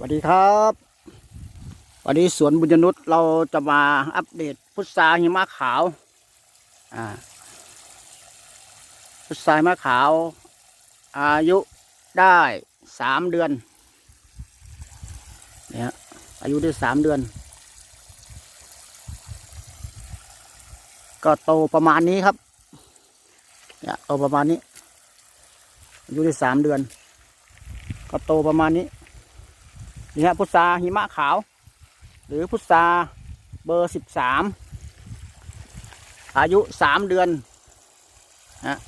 สวัสดีครับ วันนี้สวนบุญนุษย์เราจะมาอัปเดตพุทราหิมะขาวอ่าพุทราหิมะขาว อายุได้สามเดือนเนี่ยอายุได้สามเดือน ก็โตประมาณนี้ครับเนี่ยโตประมาณนี้อายุได้สามเดือน ก็โตประมาณนี้ นี่ฮะพุทราหิมะขาว หรือพุทราเบอร์สิบสามอายุสามเดือนนะ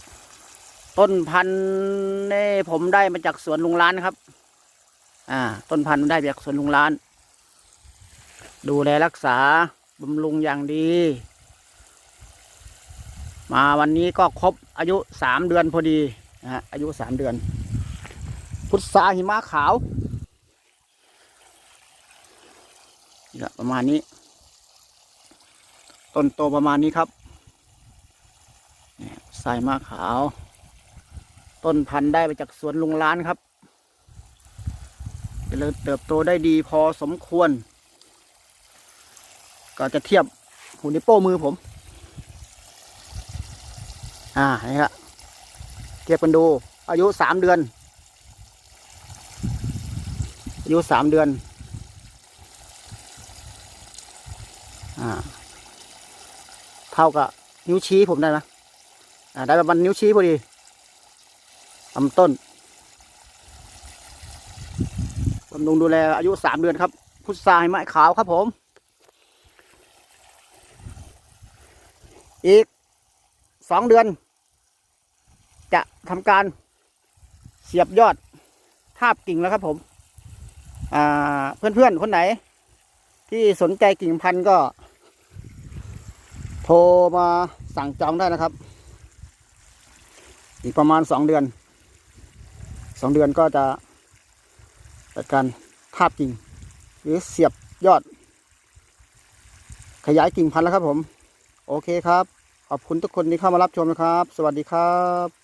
ต้นพันธุ์นี่ผมได้มาจากสวนลุงร้านครับ อ่า ต้นพันธุ์ได้จากสวนลุงร้าน ดูแลรักษาบำรุงอย่างดี มาวันนี้ก็ครบอายุสามเดือนพอดีนะฮะอายุสามเดือน พุทราหิมะขาว นี่ละประมาณนี้ ต้นโตประมาณนี้ครับเนี่ยใส่มะขาว ต้นพันธุ์ได้ไปจากสวนลุงล้านครับเจริญเติบโตได้ดีพอสมควร ก็จะเทียบหูนิโป้มือผม อ่านี่ครับเทียบกันดู อายุสามเดือน อายุสามเดือน อ่า เท่ากับนิ้วชี้ผมได้ไหมอ่า ได้ประมาณนิ้วชี้พอดีลำต้นบำรุงดูแลอายุสามเดือนครับพุทราหิมะขาวครับผม อีกสองเดือน จะทำการเสียบยอดทาบกิ่งแล้วครับผมอ่าเพื่อนๆ คนไหน ที่สนใจกิ่งพันธุ์ก็ ทรมาสั่งจองได้นะครับ อีกประมาณสองเดือนสองเดือนก็จะจัดการทาบกิ่ง หรือเสียบยอด ขยายกิ่งพันธุ์แล้วครับผม โอเคครับ ขอบคุณทุกคนที่เข้ามารับชมนะครับ สวัสดีครับ